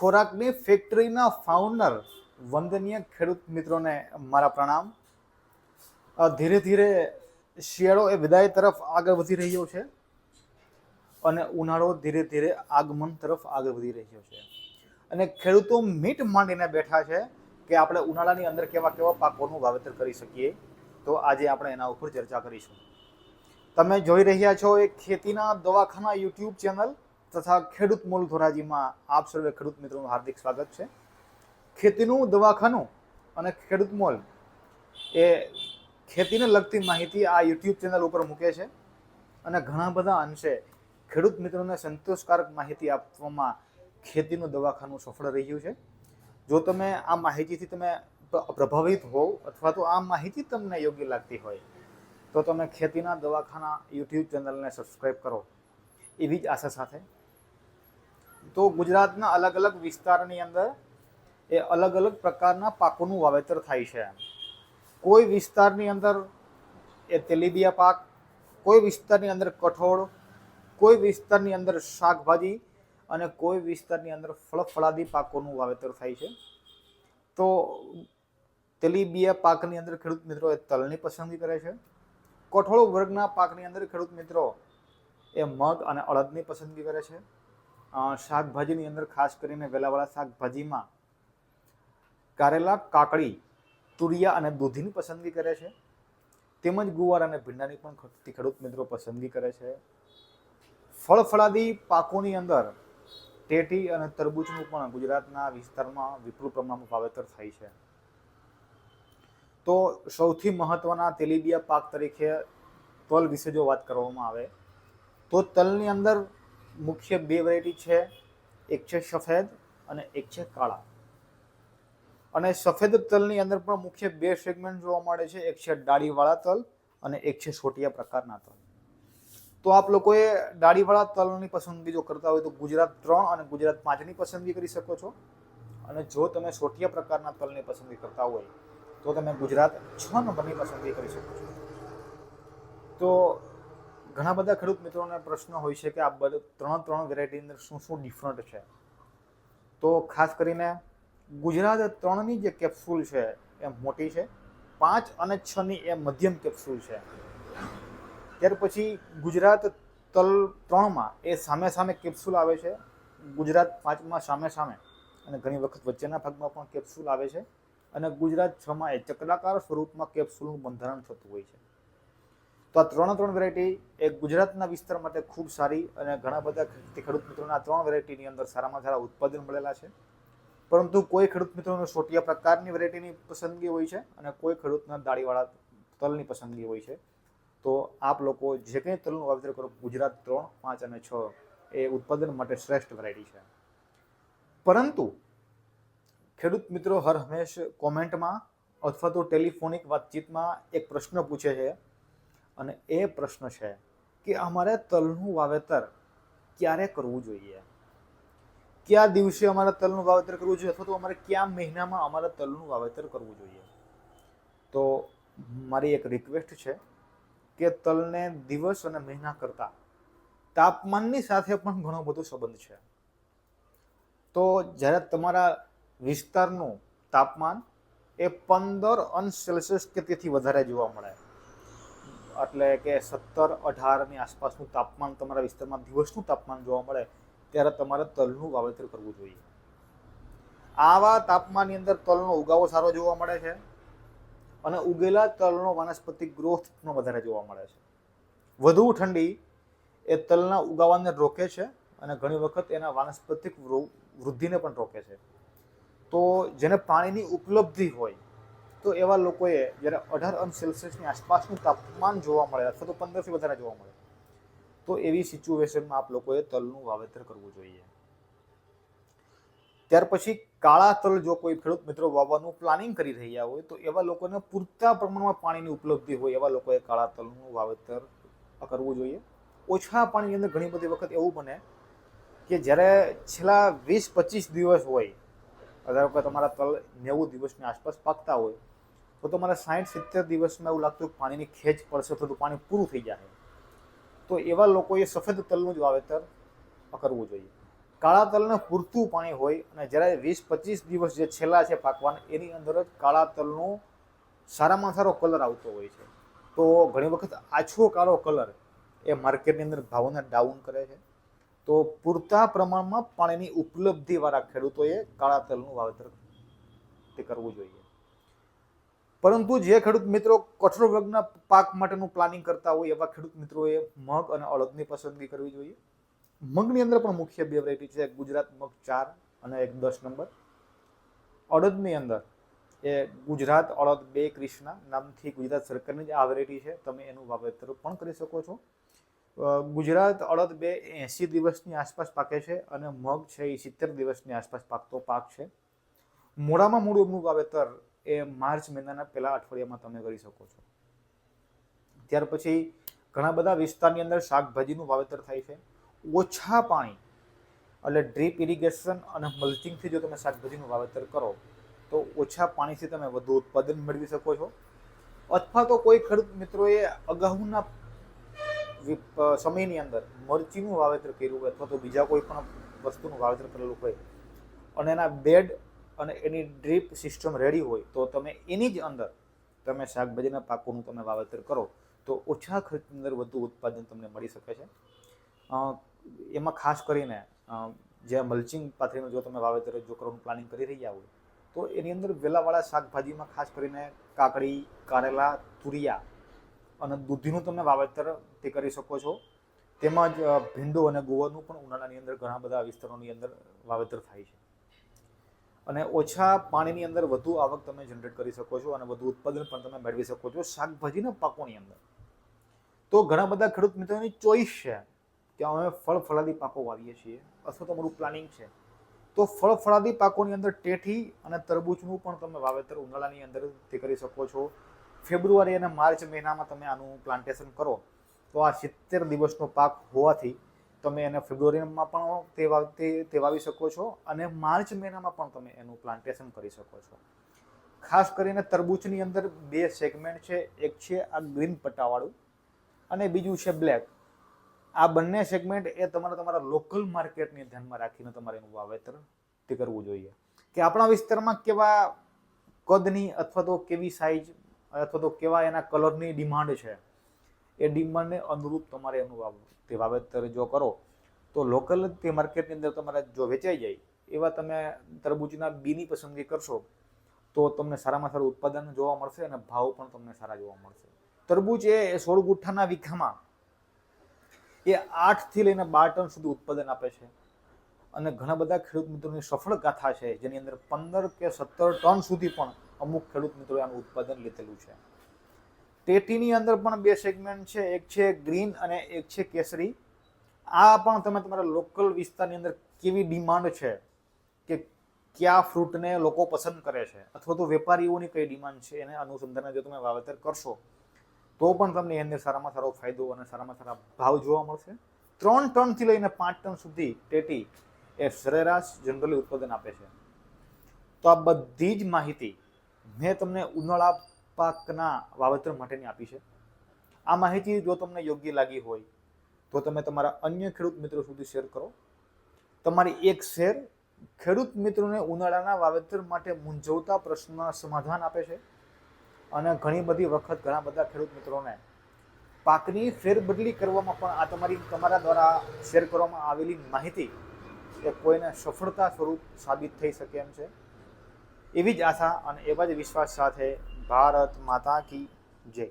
ખોરાકની ફેક્ટરીના ફાઉન્ડર વંદનીય ખેડૂત મિત્રોને મારા પ્રણામ. ધીરે ધીરે શિયાળો એ વિદાય તરફ આગળ વધી રહ્યો છે અને ઉનાળો ધીરે ધીરે આગમન તરફ આગળ વધી રહ્યો છે. અને ખેડૂતો મીટ માંડીને બેઠા છે કે આપણે ઉનાળાની અંદર કેવા કેવા પાકોનું વાવેતર કરી શકીએ, તો આજે આપણે એના ઉપર ચર્ચા કરીશું. તમે જોઈ રહ્યા છો એ ખેતીના દવાખાના યુટ્યુબ ચેનલ તથા ખેડૂત મોલ ધોરાજીમાં આપ સર્વે ખેડૂત મિત્રોનું હાર્દિક સ્વાગત છે. ખેતીનું, દવાખાનું અને ખેડૂત મોલ એ ખેતીને લગતી માહિતી આ યુટ્યુબ ચેનલ ઉપર મૂકે છે અને ઘણા બધા અંશે ખેડૂત મિત્રોને સંતોષકારક માહિતી આપવામાં ખેતીનું, દવાખાનું સફળ રહ્યું છે. જો તમે આ માહિતીથી તમે પ્રભાવિત હોવ અથવા તો આ માહિતી તમને યોગ્ય લાગતી હોય, તો તમે ખેતીના, દવાખાના યુટ્યુબ ચેનલને સબસ્ક્રાઈબ કરો. એવી જ આશા સાથે તો ગુજરાતના અલગ અલગ વિસ્તારની અંદર એ અલગ અલગ પ્રકારના પાકોનું વાવેતર થાય છે. કોઈ વિસ્તારની અંદર એ તેલીબિયા પાક, કોઈ વિસ્તારની અંદર કઠોળ, કોઈ વિસ્તારની અંદર શાકભાજી અને કોઈ વિસ્તારની અંદર ફળફળાદી પાકોનું વાવેતર થાય છે. તો તેલીબિયા પાકની અંદર ખેડૂત મિત્રો એ તલની પસંદગી કરે છે. કઠોળ વર્ગના પાકની અંદર ખેડૂત મિત્રો એ મગ અને અડદની પસંદગી કરે છે. શાકભાજીની અંદર ખાસ કરીને વેલાવાળા શાકભાજીમાં કારેલા, કાકડી, તુરિયા અને દૂધીની પસંદગી કરે છે. તેમજ ગુવાર અને ભીંડાની પણ ખેડૂત મિત્રો પસંદગી કરે છે. ફળ ફળાદી પાકોની અંદર ટેટી અને તરબૂચનું પણ ગુજરાતના વિસ્તારમાં વિપુલ પ્રમાણમાં વાવેતર થાય છે. તો સૌથી મહત્વના તેલીબિયા પાક તરીકે તલ વિશે જો વાત કરવામાં આવે, તો તલની અંદર મુખ્ય બે વેરાયટી છે. એક છે સફેદ અને એક છે કાળા. અને સફેદ તલની અંદર પણ મુખ્ય બે સેગમેન્ટ જોવા મળે છે. એક છે ડાળીવાળા તલ અને એક છે સોટિયા પ્રકારના તલ. તો આપ લોકોએ ડાળીવાળા તલની પસંદગી જો કરતા હોય તો ગુજરાત ત્રણ અને ગુજરાત પાંચની પસંદગી કરી શકો છો. અને જો તમે સોટિયા પ્રકારના તલની પસંદગી કરતા હોય તો તમે ગુજરાત છ નંબરની પસંદગી કરી શકો છો. તો ઘણા બધા ખેડૂત મિત્રોને પ્રશ્ન હોય છે કે આ બધા, ત્રણ ત્રણ વેરાયટી અંદર શું શું ડિફરન્ટ છે? તો ખાસ કરીને ગુજરાત ત્રણની જે કેપ્સ્યુલ છે એ મોટી છે, પાંચ અને છની એ મધ્યમ કેપ્સ્યુલ છે. ત્યાર પછી ગુજરાત તલ ત્રણમાં એ સામે સામે કેપ્સ્યુલ આવે છે, ગુજરાત પાંચમાં સામે સામે અને ઘણી વખત વચ્ચેના ભાગમાં પણ કેપ્સ્યુલ આવે છે અને ગુજરાત છમાં એ ચક્રાકાર સ્વરૂપમાં કેપ્સ્યુલનું બંધારણ થતું હોય છે. તો આ ત્રણે ત્રણ વેરાયટી એ ગુજરાતના વિસ્તાર માટે ખૂબ સારી અને ઘણા બધા ખેડૂત મિત્રોના આ ત્રણ વેરાયટીની અંદર સારામાં સારા ઉત્પાદન મળેલા છે. પરંતુ કોઈ ખેડૂત મિત્રોને સોટિયા પ્રકારની વેરાયટીની પસંદગી હોય છે અને કોઈ ખેડૂતના દાળીવાળા તલની પસંદગી હોય છે. તો આપ લોકો જે કંઈ તલનું વાવેતર કરો, ગુજરાત ત્રણ, પાંચ અને છ, એ ઉત્પાદન માટે શ્રેષ્ઠ વેરાયટી છે. પરંતુ ખેડૂત મિત્રો હર હંમેશ કોમેન્ટમાં અથવા તો ટેલિફોનિક વાતચીતમાં એક પ્રશ્ન પૂછે છે અને એ પ્રશ્ન છે કે અમારે તલનું વાવેતર ક્યારે કરવું જોઈએ? કયા દિવસે અમારે તલનું વાવેતર કરવું જોઈએ અથવા તો અમારે કયા મહિનામાં અમારે તલનું વાવેતર કરવું જોઈએ? તો મારી એક રિક્વેસ્ટ છે કે તલને દિવસ અને મહિના કરતાં તાપમાનની સાથે પણ ઘણો બધો સંબંધ છે. તો જ્યારે તમારા વિસ્તારનું તાપમાન એ પંદર અંશ સેલ્સિયસ કે તેથી વધારે જોવા મળે એટલે કે સત્તર અઢારની આસપાસનું તાપમાન તમારા વિસ્તારમાં દિવસનું તાપમાન જોવા મળે, ત્યારે તમારે તલનું વાવેતર કરવું જોઈએ. આવા તાપમાનની અંદર તલનો ઉગાવો સારો જોવા મળે છે અને ઉગેલા તલનો વનસ્પતિ ગ્રોથ પણ વધારે જોવા મળે છે. વધુ ઠંડી એ તલના ઉગાવાને રોકે છે અને ઘણી વખત એના વાનસ્પતિક વૃદ્ધિને પણ રોકે છે. તો જેને પાણીની ઉપલબ્ધિ હોય તો એવા લોકોએ જ્યારે અઢાર અંશ સેલ્સિયસની આસપાસનું તાપમાન જોવા મળે, અથવા તો પંદરથી વધારે જોવા મળે, તો એવી સિચ્યુએશનમાં આપ લોકોએ તલનું વાવેતર કરવું જોઈએ. ત્યાર પછી કાળા તલ જો કોઈ ખેડૂત મિત્રો વાવવાનું પ્લાનિંગ કરી રહ્યા હોય, તો એવા લોકોને પૂરતા પ્રમાણમાં પાણીની ઉપલબ્ધિ હોય એવા લોકોએ કાળા તલનું વાવેતર કરવું જોઈએ. ઓછા પાણીની અંદર ઘણી બધી વખત એવું બને કે જ્યારે છેલ્લા વીસ પચીસ દિવસ હોય ધારો કે તમારા તલ નેવું દિવસની આસપાસ પાકતા હોય તો તમારે સાઠ સિત્તેર દિવસમાં એવું લાગતું પાણીની ખેંચ પડશે તો પાણી પૂરું થઈ જાય. તો એવા લોકોએ સફેદ તલનું જ વાવેતર કરવું જોઈએ. કાળા તલને પૂરતું પાણી હોય અને જ્યારે વીસ પચીસ દિવસ જે છેલ્લા છે પાકવાના, એની અંદર જ કાળા તલનો સારામાં સારો કલર આવતો હોય છે. તો ઘણી વખત આછો કાળો કલર એ માર્કેટની અંદર ભાવને ડાઉન કરે છે. તો પૂરતા પ્રમાણમાં પાણીની ઉપલબ્ધિવાળા ખેડૂતોએ કાળા તલનું વાવેતર તે કરવું જોઈએ. પરંતુ જે ખેડૂત મિત્રો કઠોળ વર્ગના પાક માટેનું પ્લાનિંગ કરતા હોય એવા ખેડૂત મિત્રોએ મગ અને અડદની પસંદગી કરવી જોઈએ. મગની અંદર પણ મુખ્ય બે વેરાયટી છે ગુજરાત મગ ચાર અને એક દસ નંબર. અડદની અંદર એ ગુજરાત અડદ બે કૃષ્ણા નામથી ગુજરાત સરકારની જ આ વેરાયટી છે. તમે એનું વાવેતર પણ કરી શકો છો. ગુજરાત અડદ બે એંસી દિવસની આસપાસ પાકે છે અને મગ છે એ સિત્તેર દિવસની આસપાસ પાકતો પાક છે. મોડામાં મોડું એમનું વાવેતર એ માર્ચ મહિનાના પહેલા અઠવાડિયામાં તમે કરી શકો છો. ત્યાર પછી ઘણા બધા વિસ્તારની અંદર શાકભાજીનું વાવેતર થાય છે. ઓછા પાણી, એટલે ડ્રીપ ઇરિગેશન અને મલ્ચિંગથી જો તમે શાકભાજીનું વાવેતર કરો, તો ઓછા પાણીથી તમે વધુ ઉત્પાદન મેળવી શકો છો. અથવા તો કોઈ ખેડૂત મિત્રોએ અગાઉના સમયની અંદર મરચીનું વાવેતર કર્યું હોય અથવા તો બીજા કોઈ પણ વસ્તુનું વાવેતર કરેલું હોય અને એના બેડ અને એની ડ્રીપ સિસ્ટમ રેડી હોય તો તમે એની જ અંદર તમે શાકભાજીના પાકોનું તમે વાવેતર કરો, તો ઓછા ખર્ચની અંદર વધુ ઉત્પાદન તમને મળી શકે છે. એમાં ખાસ કરીને જે મલ્ચિંગ પાથરીનું જો તમે વાવેતર જો કરવાનું પ્લાનિંગ કરી રહ્યા હોય, તો એની અંદર વેલાવાળા શાકભાજીમાં ખાસ કરીને કાકડી, કારેલા, તુરિયા અને દૂધીનું તમે વાવેતર તે કરી શકો છો. તેમજ ભીંડો અને ગોવાનું પણ ઉનાળાની અંદર ઘણા બધા વિસ્તારોની અંદર વાવેતર થાય છે. અને ઓછા પાણીની અંદર વધુ આવક તમે જનરેટ કરી શકો છો અને વધુ ઉત્પાદન પણ તમે મેળવી શકો છો શાકભાજીના પાકોની અંદર. તો ઘણા બધા ખેડૂત મિત્રોની ચોઈસ છે કે અમે ફળ ફળાદી પાકો વાવીએ છીએ અથવા તો અમારું પ્લાનિંગ છે. તો ફળ ફળાદી પાકોની અંદર ટેઠી અને તરબૂચનું પણ તમે વાવેતર ઉનાળાની અંદર તે કરી શકો છો. ફેબ્રુઆરી અને માર્ચ મહિનામાં તમે આનું પ્લાન્ટેશન કરો. તો આ સિત્તેર દિવસનો પાક હોવાથી તમે એને ફેબ્રુઆરીમાં પણ તે વાવતે તે વાવી શકો છો અને માર્ચ મહિનામાં પણ તમે એનું પ્લાન્ટેશન કરી શકો છો. ખાસ કરીને તરબૂચની અંદર બે સેગમેન્ટ છે. એક છે આ ગ્રીન પટ્ટાવાળું અને બીજું છે બ્લેક આ બંને સેગમેન્ટ એ તમારે તમારા લોકલ માર્કેટને ધ્યાનમાં રાખીને તમારે એનું વાવેતર તે કરવું જોઈએ. કે આપણા વિસ્તારમાં કેવા કદની અથવા તો કેવી સાઇઝ અથવા તો કેવા એના કલરની ડિમાન્ડ છે? એ ડિમાન્ડને અનુરૂપ તમારે એનું તે વાવેતર જો કરો, તો લોકલ તે માર્કેટની અંદર તમારે જો વેચાઈ જાય, એવા તમે તરબૂચના બીની પસંદગી કરશો, તો તમને સારામાં સારું ઉત્પાદન જોવા મળશે અને ભાવ પણ તમને સારા જોવા મળશે. તરબૂચ એ સોળ ગુઠ્ઠાના વીઘામાં એ આઠથી લઈને બાર ટન સુધી ઉત્પાદન આપે છે. અને ઘણા બધા ખેડૂત મિત્રોની સફળ ગાથા છે, જેની અંદર પંદર કે સત્તર ટન સુધી પણ અમુક ખેડૂત મિત્રોએ આનું ઉત્પાદન લીધેલું છે. ટેટીની અંદર પણ બે સેગમેન્ટ છે. એક છે ગ્રીન અને એક છે કેસરી. આ પણ તમે તમારા લોકલ વિસ્તારની અંદર કેવી ડિમાન્ડ છે કે કયા ફ્રૂટને લોકો પસંદ કરે છે? અથવા તો વેપારીઓની કઈ ડિમાન્ડ છે એને અનુસંધાને જો તમે વાવેતર કરશો, તો પણ તમને એની અંદર સારામાં સારો ફાયદો અને સારામાં સારા ભાવ જોવા મળશે. ત્રણ ટનથી લઈને પાંચ ટન સુધી ટેટી એ સરેરાશ જનરલી ઉત્પાદન આપે છે. તો આ બધી જ માહિતી મેં તમને ઉનાળા પાકના વાવેતર માટેની આપી છે. આ માહિતી જો તમને યોગ્ય લાગી હોય, તો તમે તમારા અન્ય ખેડૂત મિત્રો સુધી શેર કરો. તમારી એક શેર ખેડૂત મિત્રોને ઉનાળાના વાવેતર માટે મૂંઝવતા પ્રશ્નના સમાધાન આપે છે અને ઘણી બધી વખત ઘણા બધા ખેડૂત મિત્રોને પાકની ફેરબદલી કરવામાં પણ આ તમારી, તમારા દ્વારા શેર કરવામાં આવેલી માહિતી એ કોઈને સફળતા સ્વરૂપ સાબિત થઈ શકે એમ છે. એવી જ આશા અને એવા જ વિશ્વાસ સાથે ભારત માતા કી જય.